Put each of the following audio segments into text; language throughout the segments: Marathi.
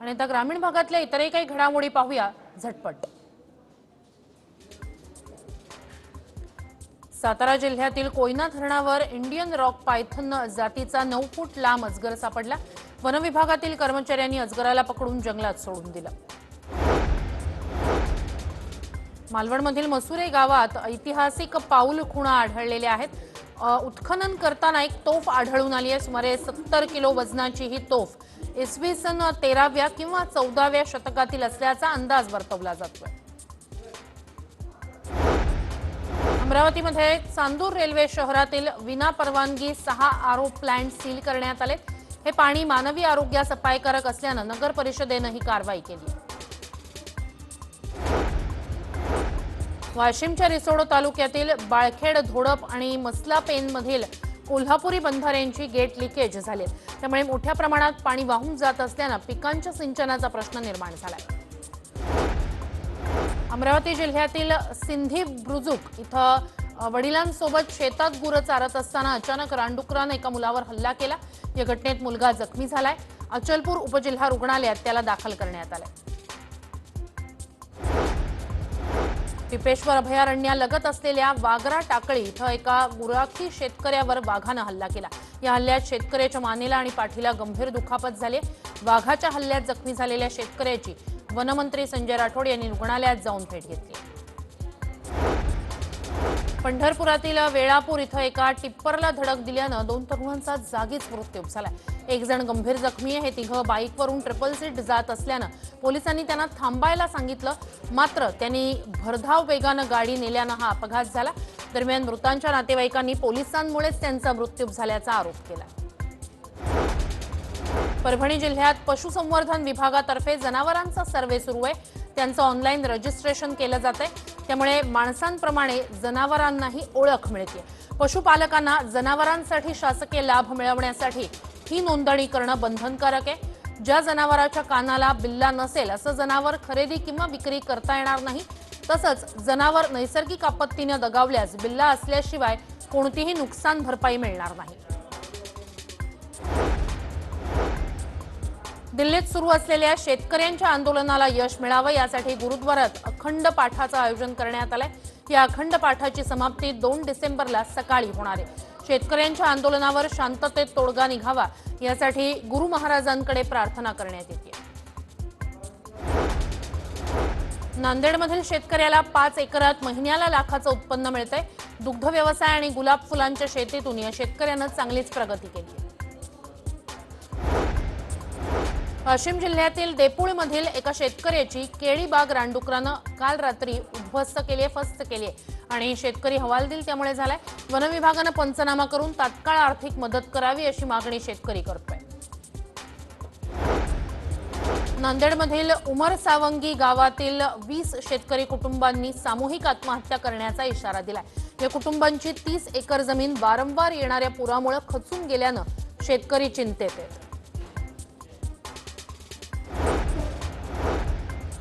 आणि आता ग्रामीण भागातल्या इतरही काही घडामोडी पाहूया. झटपट. सातारा जिल्ह्यातील कोयना धरणावर इंडियन रॉक पायथन जातीचा नऊ फूट लांब अजगर सापडला. वनविभागातील कर्मचाऱ्यांनी अजगराला पकडून जंगलात सोडून दिलं. मालवणमधील मसुरे गावात ऐतिहासिक पाऊल खुणा आढळलेल्या आहेत. उत्खनन करताना एक तोफ आढळून आली आहे. सुमारे सत्तर किलो वजनाची ही तोफ. इसवी सन तेराव्या किंवा चौदाव्या शतकातील असल्याचा अंदाज वर्तवला जातोय. अमरावतीमध्ये चांदूर रेल्वे शहरातील विना परवानगी सहा आरो प्लांट सील करण्यात आले हे पाणी मानवी आरोग्यास अपायकारक असल्यानं नगर परिषदेनं ही कारवाई केली वाशिमच्या रिसोड तालुक्यातील बाळखेड धोडप आणि मसला पेनमधील कोल्हापुरी बंधाऱ्यांची गेट लिकेज झाले. त्यामुळे मोठ्या प्रमाणात पाणी वाहून जात असल्यानं पिकांच्या सिंचनाचा प्रश्न निर्माण झालाय. अमरावती जिल्ह्यातील सिंधी ब्रुजुक इथं वडिलांसोबत शेतात गुरं चारत असताना अचानक रानडुकरानं एका मुलावर हल्ला केला. या घटनेत मुलगा जखमी झालाय. अचलपूर उपजिल्हा रुग्णालयात त्याला दाखल करण्यात आलंय. टिपेश्वर अभयारण्यालगत असलेल्या वागरा टाकळी इथं एका गुराखी शेतकऱ्यावर वाघानं हल्ला केला. या हल्ल्यात शेतकऱ्याच्या मानेला आणि पाठीला गंभीर दुखापत झाली. वाघाच्या हल्ल्यात जखमी झालेल्या शेतकऱ्याची वनमंत्री संजय राठोड यांनी रुग्णालयात जाऊन भेट घेतली. पंढरपुरातील वेळापूर इथं एका टिप्परला धडक दिल्यानं दोन तरुणांचा जागीच मृत्यू झाला. एक जण गंभीर जखमी आहे. हे तिघं बाईकवरून ट्रिपल सीट जात असल्यानं पोलिसांनी त्यांना थांबायला सांगितलं. मात्र त्यांनी भरधाव वेगानं गाडी नेल्यानं हा अपघात झाला. दरम्यान मृतांच्या नातेवाईकांनी पोलिसांमुळेच त्यांचा मृत्यू झाल्याचा आरोप केला. परभणी जिल्ह्यात पशुसंवर्धन विभागातर्फे जनावरांचा सर्वे सुरू आहे. त्यांचं ऑनलाईन रजिस्ट्रेशन केलं जात आहे त्यामुळे माणसांप्रमाणे जनावरांनाही ओळख मिळते पशुपालकांना जनावरांसाठी शासकीय लाभ मिळवण्यासाठी ही नोंदणी करणं बंधनकारक आहे. ज्या जनावराच्या कानाला बिल्ला नसेल असं जनावर खरेदी किंवा विक्री करता येणार नाही. तसंच जनावर नैसर्गिक आपत्तीनं दगावल्यास बिल्ला असल्याशिवाय कोणतीही नुकसान भरपाई मिळणार नाही. दिल्लीत सुरू असलेल्या शेतकऱ्यांच्या आंदोलनाला यश मिळावं यासाठी गुरुद्वारात अखंड पाठाचं आयोजन करण्यात आलंय. या अखंड पाठाची समाप्ती दोन डिसेंबरला सकाळी होणार आहे. शेतकऱ्यांच्या आंदोलनावर शांततेत तोडगा निघावा यासाठी गुरु महाराजांकडे प्रार्थना करण्यात येते. नांदेडमधील शेतकऱ्याला पाच एकरात महिन्याला लाखाचं उत्पन्न मिळतंय. दुग्ध व्यवसाय आणि गुलाब फुलांच्या शेतीतून या शेतकऱ्यानं चांगलीच प्रगती केली आहे. वाशिम जिल्ह्यातील देपुळमधील एका शेतकऱ्याची केळी बाग रानडुकरानं काल रात्री उद्ध्वस्त केली आहे फस्त केली आहे. आणि शेतकरी हवालदिल त्यामुळे झालाय. वनविभागानं पंचनामा करून तात्काळ आर्थिक मदत करावी अशी मागणी शेतकरी करतोय. नांदेडमधील उमर सावंगी गावातील वीस शेतकरी कुटुंबांनी सामूहिक आत्महत्या करण्याचा इशारा दिलाय. या कुटुंबांची तीस एकर जमीन वारंवार येणाऱ्या पुरामुळे खचून गेल्यानं शेतकरी चिंतेत आहेत.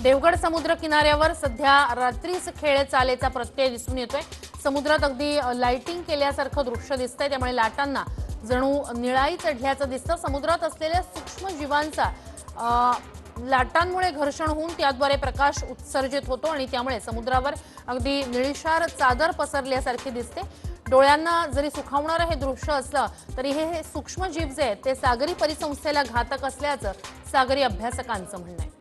देवगड समुद्र किनाऱ्यावर सध्या रात्रीच खेळ चालेचा प्रत्यय दिसून येतोय. समुद्रात अगदी लाइटिंग केल्यासारखं दृश्य दिसतंय. त्यामुळे लाटांना जणू निळाई चढल्याचं दिसतं. समुद्रात असलेल्या सूक्ष्म जीवांचा लाटांमुळे घर्षण होऊन त्याद्वारे प्रकाश उत्सर्जित होतो आणि त्यामुळे समुद्रावर अगदी निळीशार चादर पसरल्यासारखी दिसते. डोळ्यांना जरी सुखावणारं हे दृश्य असलं तरी हे हे सूक्ष्म जीव जे आहेत ते सागरी परिसंस्थेला घातक असल्याचं सागरी अभ्यासकांचं म्हणणं आहे.